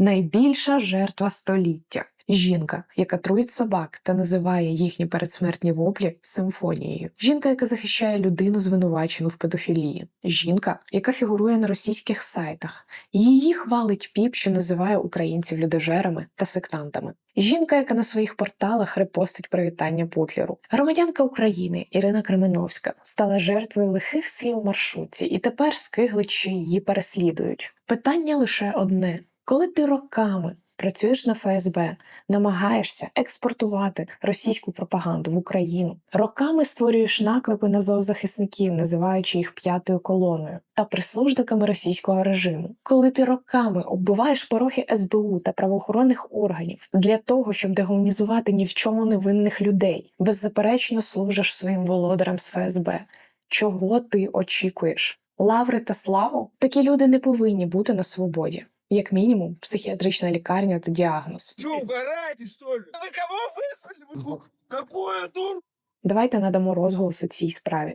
Найбільша жертва століття. Жінка, яка труїть собак та називає їхні передсмертні воплі симфонією. Жінка, яка захищає людину, звинувачену в педофілії. Жінка, яка фігурує на російських сайтах. Її хвалить піп, що називає українців людожерами та сектантами. Жінка, яка на своїх порталах репостить привітання Путлеру. Громадянка України Ірина Кременовська стала жертвою лихих слів маршрутці, і тепер скигличі її переслідують. Питання лише одне: коли ти роками працюєш на ФСБ, намагаєшся експортувати російську пропаганду в Україну, роками створюєш наклепи на зоозахисників, називаючи їх п'ятою колоною та прислужниками російського режиму, коли ти роками оббиваєш порохи СБУ та правоохоронних органів для того, щоб дегуманізувати ні в чому невинних людей, беззаперечно служиш своїм володарям з ФСБ. Чого ти очікуєш? Лаври та славу? Такі люди не повинні бути на свободі. Як мінімум, психіатрична лікарня та діагноз. Що, вгораєте, що ли? Ви кого вызвали? Вы Какую дур? Давайте надамо розголос у цій справі.